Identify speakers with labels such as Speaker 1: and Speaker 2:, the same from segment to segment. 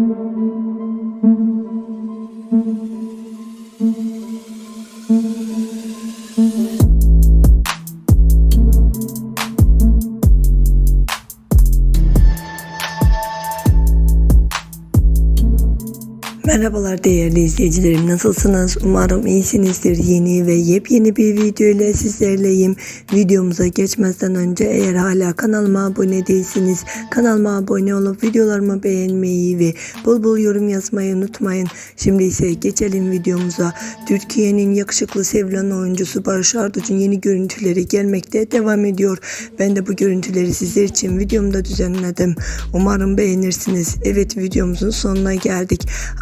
Speaker 1: Mm-hmm. Merhabalar değerli izleyicilerim nasılsınız? Umarım iyisinizdir. Yeni ve yepyeni bir video ile sizlerleyim. Videomuza geçmezden önce eğer hala kanalıma abone değilsiniz kanalıma abone olup videolarımı beğenmeyi ve bol bol yorum yazmayı unutmayın. Şimdi ise geçelim videomuza. Türkiye'nin yakışıklı sevilen oyuncusu Barış Arduç'un yeni görüntüleri gelmekte devam ediyor. Ben de bu görüntüleri sizler için videomda düzenledim. Umarım beğenirsiniz. Evet videomuzun sonuna geldik.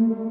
Speaker 1: Mm-hmm.